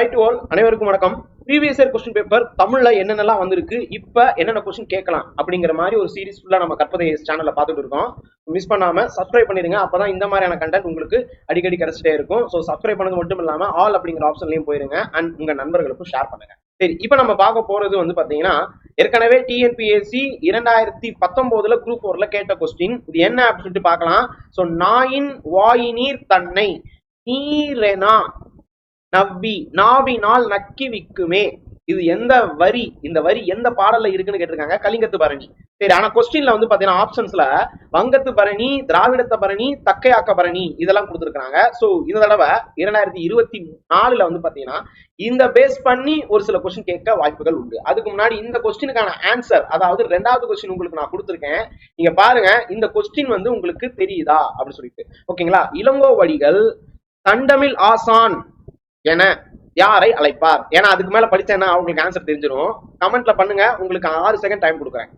High to all அனைவருக்கும் வணக்கம். Previous year question paper தமிழ்ல என்னென்னலாம் வந்திருக்கு? இப்ப என்னென்ன கொஸ்டின் கேட்கலாம்? அப்படிங்கிற மாதிரி ஒரு சீரிஸ் ஃபுல்லா நம்ம கற்பதை சேனல்ல பார்த்துட்டு இருக்கோம். மிஸ் பண்ணாம சப்ஸ்கிரைப் பண்ணிருங்க அப்பதான் இந்த மாதிரியான கண்டென்ட் உங்களுக்கு அடிக்கடி கிடைச்சிட்டே இருக்கும். ஸோ சப்ஸ்கிரைப் பண்ணது மட்டும் இல்லாம ஆல் அப்படிங்கிற ஆப்ஷன்லயும் போயிருங்க. அண்ட் உங்க நண்பர்களுக்கும் ஷேர் பண்ணுங்க. சரி இப்போ நம்ம பார்க்க போறது வந்து பாத்தீங்கன்னா ஏற்கனவே டிஎன்பிஎஸ்சி இரண்டாயிரத்தி பத்தொன்பதுல குரூப் ஃபோர்ல கேட்ட கொஸ்டின் இது என்ன அப்படின்னு சொல்லிட்டு பார்க்கலாம். ஸோ நாயின் வாயினீர் தன்னை நீரெனா நவ்வி நாவினால் நக்கி விக்குமே. இது எந்த வரி இந்த வரி எந்த பாடல்ல இருக்குன்னு கேட்டிருக்காங்க? கலிங்கத்து பரணி. சரி ஆனா கொஸ்டின்ல வந்து பாத்தீங்கன்னா ஆப்ஷன்ஸ்ல வங்கத்து பரணி திராவிடத்த பரணி தக்கையாக்க பரணி இதெல்லாம் கொடுத்துருக்காங்க சோ இந்த தடவை இரண்டாயிரத்தி இருபத்தி நாலுல வந்து பாத்தீங்கன்னா இந்த பேஸ் பண்ணி ஒரு சில கொஸ்டின் கேட்க வாய்ப்புகள் உண்டு. அதுக்கு முன்னாடி இந்த கொஸ்டினுக்கான ஆன்சர் அதாவது ரெண்டாவது கொஸ்டின் உங்களுக்கு நான் கொடுத்துருக்கேன். நீங்க பாருங்க இந்த கொஸ்டின் வந்து உங்களுக்கு தெரியுதா? அப்படின்னு சொல்லிட்டு. ஓகேங்களா இளங்கோ வடிகள் தண்டமில் ஆசான் என யாரை அழைப்பார்? ஏன்னா அதுக்கு மேல படிச்சேன்னா அவங்களுக்கு ஆன்சர் தெரிஞ்சிடும் கமெண்ட்ல பண்ணுங்க உங்களுக்கு ஆறு செகண்ட் டைம் கொடுக்குறேன்.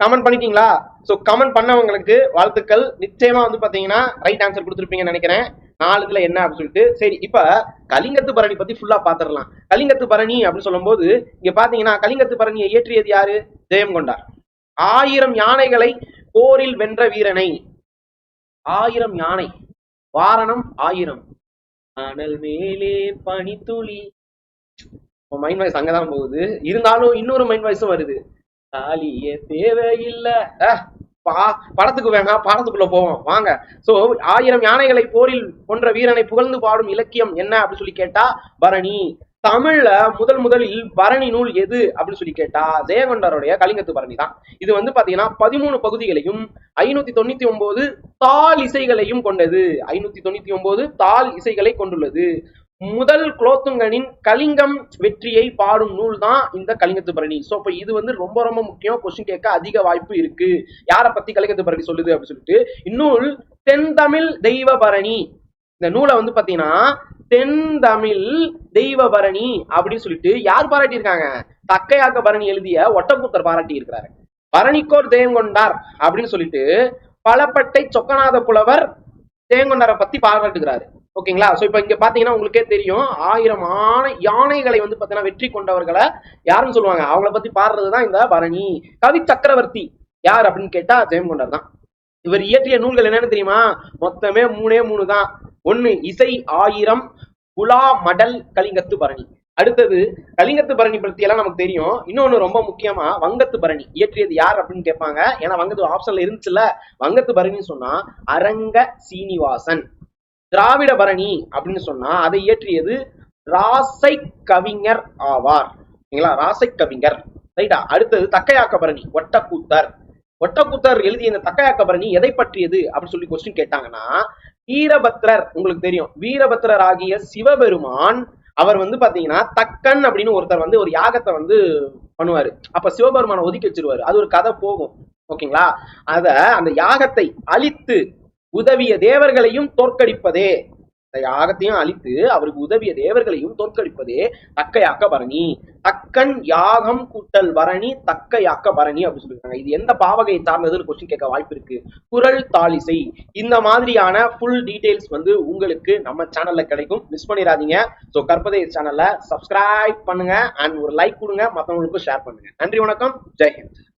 கமெண்ட் பண்ணிட்டீங்களா ஸோ கமெண்ட் பண்ணவங்களுக்கு வாழ்த்துக்கள். நிச்சயமா வந்து பாத்தீங்கன்னா ரைட் ஆன்சர் கொடுத்துருப்பீங்கன்னு நினைக்கிறேன். நாலு இதுல என்ன அப்படின்னு சொல்லிட்டு சரி இப்ப கலிங்கத்து பரணி பத்தி ஃபுல்லா பாத்திரலாம் கலிங்கத்து பரணி அப்படின்னு சொல்லும்போது இங்க பாத்தீங்கன்னா கலிங்கத்து பரணியை இயற்றியது யாரு? ஜெயம் கொண்டார். ஆயிரம் யானைகளை போரில் வென்ற வீரனை. ஆயிரம் யானை. வாரணம் ஆயிரம். அனல் மேலே பனித்துளி. மைண்ட் வாய்ஸ் அங்கதான் போகுது. இருந்தாலும் இன்னொரு மைண்ட் வாய்ஸும் வருது. தாலியே தேவையில்ல. பா படத்துக்கு வேணாம் பாடத்துக்குள்ள போவோம். வாங்க. சோ ஆயிரம் யானைகளை போரில் கொன்ற வீரனை புகழ்ந்து பாடும் இலக்கியம் என்ன அப்படின்னு சொல்லி கேட்டா பரணி. தமிழ்ல முதல் முதலில் பரணி நூல் எது அப்படின்னு சொல்லி கேட்டா ஜெயகொண்டாருடைய கலிங்கத்து பரணி தான். இது வந்து பாத்தீங்கன்னா பதிமூணு பகுதிகளையும் ஐநூத்தி தொண்ணூத்தி ஒன்பது தாள் இசைகளையும் கொண்டது. ஐநூத்தி தொண்ணூத்தி ஒன்பது தாள் இசைகளை கொண்டுள்ளது. முதல் குலோத்துங்கனின் கலிங்கம் வெற்றியை பாடும் நூல் தான் இந்த கலிங்கத்து பரணி. சோ இப்போ இது வந்து ரொம்ப ரொம்ப முக்கியம். கொஸ்டின் கேட்க அதிக வாய்ப்பு இருக்கு. யாரை பத்தி கலிங்கத்து பரணி சொல்லுது அப்படின்னு சொல்லிட்டு இந்நூல் தென்தமிழ் தெய்வ பரணி. இந்த நூலை வந்து பாத்தீங்கன்னா தென்தமிழ் தெய்வ பரணி அப்படின்னு சொல்லிட்டு யார் பாராட்டி இருக்காங்க தக்கையாக்க பரணி எழுதிய ஒட்டக்கூத்தர் பாராட்டி இருக்கிறாரு பரணிக்கோர் தேங்கொண்டார் அப்படின்னு சொல்லிட்டு பலப்பட்டை சொக்கநாத புலவர் தேங்கொண்டாரை பத்தி பாராட்டுகிறாரு. ஓகேங்களா? சோ இப்ப இங்க பாத்தீங்கன்னா உங்களுக்கே தெரியும் ஆயிரம் ஆணை யானைகளை வந்து பாத்தீங்கன்னா வெற்றி கொண்டவர்களை யாருன்னு சொல்லுவாங்க. அவங்கள பத்தி பாடுறதுதான் இந்த பரணி. கவி சக்கரவர்த்தி யார் அப்படின்னு கேட்டா ஜெயங்கொண்டார் தான். இவர் இயற்றிய நூல்கள் என்னன்னு தெரியுமா? மொத்தமே மூணே மூணு தான். ஒண்ணு இசை ஆயிரம் குலா மடல் கலிங்கத்து பரணி. அடுத்தது கலிங்கத்து பரணி பத்தி எல்லாம் நமக்கு தெரியும். இன்னொன்னு ரொம்ப முக்கியமா வங்கத்து பரணி. இயற்றியது யார் அப்படின்னு கேட்பாங்க. ஏன்னா வங்கத்து ஆப்ஷன்ல இருந்துச்சுல்ல. வங்கத்து பரணின்னு சொன்னா அரங்க சீனிவாசன். திராவிட பரணி அப்படின்னு சொன்னா அதை இயற்றியது ராசை கவிஞர் ஆவார். சரிங்களா? ராசை கவிஞர். ரைட்டா? அடுத்தது தக்கையாக்க பரணி ஒட்டக்கூத்தர். ஒட்டக்குத்தர் எழுதிய இந்த தக்கையாக்கபரணி எதை பற்றியது? அப்படின்னு சொல்லி கொஸ்டின் கேட்டாங்கன்னா வீரபத்ரர் உங்களுக்கு தெரியும். வீரபத்ரர் ஆகிய சிவபெருமான் அவர் வந்து பாத்தீங்கன்னா தக்கன் அப்படின்னு ஒருத்தர் வந்து ஒரு யாகத்தை வந்து பண்ணுவாரு. அப்ப சிவபெருமானை ஒதுக்கி வச்சிருவாரு. அது ஒரு கதை போகும். ஓகேங்களா? அத அந்த யாகத்தை அழித்து உதவிய தேவர்களையும் தோற்கடிப்பதே யாகத்தையும் அழித்து அவருக்கு உதவிய தேவர்களையும் தோற்கடிப்பதே தக்கையாக்க பரணி. தக்கன் யாகம் கூட்டல் பரணி தக்கையாக்க பரணி அப்படின்னு சொல்லியிருக்காங்க. இது எந்த பாவகையை சார்ந்ததுன்னு கொஸ்டின் கேட்க வாய்ப்பு இருக்கு. குரல் தாளிசை. இந்த மாதிரியான ஃபுல் டீடைல்ஸ் வந்து உங்களுக்கு நம்ம சேனல்ல கிடைக்கும். மிஸ் பண்ணிடாதீங்க. ஸோ கற்பதை சேனல்ல சப்ஸ்கிரைப் பண்ணுங்க அண்ட் ஒரு லைக் கொடுங்க. மற்றவங்களுக்கும் ஷேர் பண்ணுங்க. நன்றி வணக்கம். ஜெய் ஹிந்த்.